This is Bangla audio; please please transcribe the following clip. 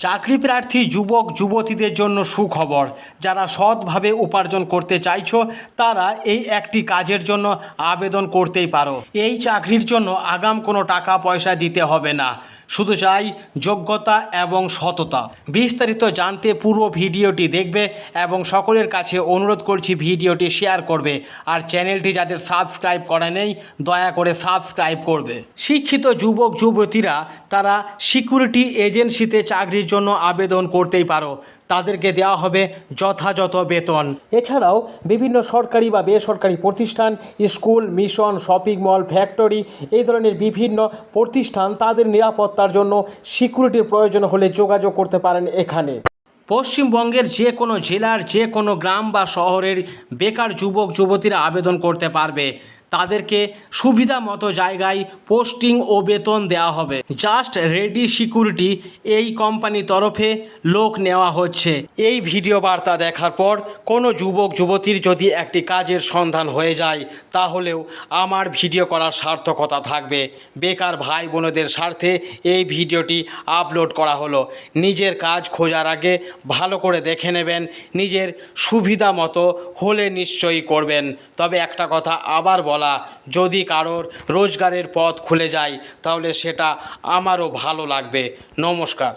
চাকরি প্রার্থী, যুবক, যুবতীদের জন্য সুখবর। যারা সৎভাবে উপার্জন করতে চাইছো, তারা এই একটি কাজের জন্য আবেদন করতেই পারো। এই চাকরির জন্য আগাম কোনো টাকা পয়সা দিতে হবে না। শুধু চাই যোগ্যতা এবং সততা। বিস্তারিত জানতে পুরো ভিডিওটি দেখবে এবং সকলের কাছে অনুরোধ করছি ভিডিওটি শেয়ার করবে। আর চ্যানেলটি যাদের সাবস্ক্রাইব করা নেই, দয়া করে সাবস্ক্রাইব করবে। শিক্ষিত যুবক, যুবতীরা, তারা সিকিউরিটি এজেন্সিতে চাকরির জন্য আবেদন করতেই পারো। তাদেরকে দেওয়া হবে যথাযথ বেতন। এছাড়াও বিভিন্ন সরকারি বা বেসরকারি প্রতিষ্ঠান, school, mission, shopping mall, factory এই ধরনের বিভিন্ন প্রতিষ্ঠান তাদের নিরাপত্তার জন্য সিকিউরিটির প্রয়োজন হলে যোগাযোগ করতে পারেন এখানে। পশ্চিমবঙ্গের যে কোনো জেলার যে কোনো গ্রাম বা শহরের বেকার যুবক, যুবতীরা আবেদন করতে পারবে। তাদেরকে সুবিধা মতো জায়গায় পোস্টিং ও বেতন দেওয়া হবে। জাস্ট রেডি সিকিউরিটি এই কোম্পানির তরফে লোক নেওয়া হচ্ছে। এই ভিডিও বার্তা দেখার পর কোনো যুবক, যুবতীর যদি একটি কাজের সন্ধান হয়ে যায়, তাহলেও আমার ভিডিও করার সার্থকতা থাকবে। বেকার ভাই বোনদের স্বার্থে এই ভিডিওটি আপলোড করা হলো। নিজের কাজ খোঁজার আগে ভালো করে দেখে নেবেন, নিজের সুবিধা মতো হলে নিশ্চয়ই করবেন। তবে একটা কথা আবার বলা যদি কারোর রোজগারের পথ খুলে যায় তাহলে সেটা আমারও ভালো লাগবে। নমস্কার।